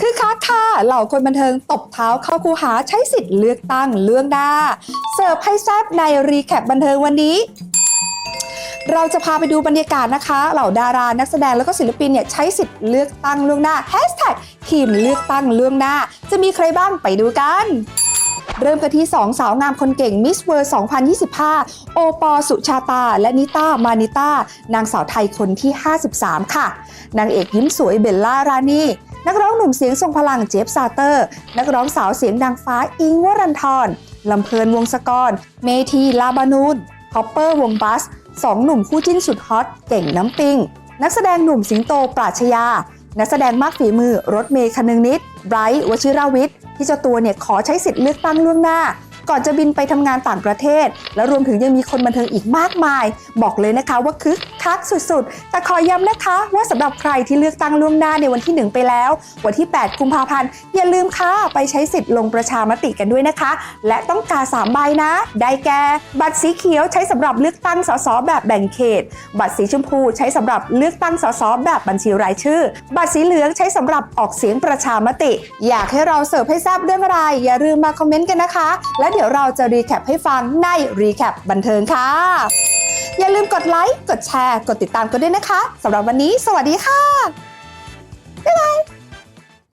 คือคักค่ะเหล่าคนบันเทิงตบเท้าเข้าคูหาใช้สิทธิ์เลือกตั้งเรื่องหน้า เสิร์ฟให้แซบในรีแคปบันเทิงวันนี้เราจะพาไปดูบรรยากาศนะคะ เหล่าดารานักแสดงแล้วก็ศิลปินเนี่ยใช้สิทธิ์เลือกตั้งล่วงหน้าแฮชแท็กทีมเลือกตั้งล่วงหน้า จะมีใครบ้างไปดูกัน เริ่มกันที่ 2 สาวงามคนเก่งมิสเวอร์2025 โอปอสุชาตา และนิต้ามานิต้านางสาวไทยคนที่ 53 ค่ะ นางเอกยิ้มสวยเบลล่ารานี นักร้องหนุ่มเสียงทรงพลังเจฟซาเตอร์ นักร้องสาวเสียงดังฟ้าอิงวรันทรลำเพลินวงศกร เมทีลาบานูนคอปเปอร์วงบัสสองหนุ่มคู่จิ้นสุดฮอตเก่งน้ำปิง นักแสดงหนุ่มสิงโตปราชญา นักแสดงมากฝีมือรถเมย์คนึงนิดไบรท์วชิราวิทย์ที่เจ้าตัวเนี่ยขอใช้สิทธิ์เลือกตั้งล่วงหน้า ก่อนจะบินไปทำงานต่างประเทศ และรวมถึงยังมีคนบันเทิงอีกมากมาย บอกเลยนะคะว่าคึก คักสุดๆ แต่ขอย้ำนะคะ ว่าสำหรับใครที่เลือกตั้งล่วงหน้าในวันที่ 1 ไปแล้ว วันที่ 8 กุมภาพันธ์ อย่าลืมค่ะ ไปใช้สิทธิ์ลงประชามติกันด้วยนะคะ และต้องกาสามใบนะ ได้แก่บัตรสีเขียวใช้สำหรับเลือกตั้งสสแบบแบ่งเขต บัตรสีชมพูใช้สำหรับเลือกตั้งสสแบบบัญชีรายชื่อ บัตรสีเหลืองใช้สำหรับออกเสียงประชามติ อยากให้เราเสิร์ฟให้ทราบเรื่องอะไร อย่าลืมมาคอมเมนต์กันนะคะ และเดี๋ยวเราจะรีแคปให้ฟังในรีแคปบันเทิงค่ะ อย่าลืมกดไลค์ กดแชร์ กดติดตามกันด้วยนะคะสำหรับวันนี้ สวัสดีค่ะ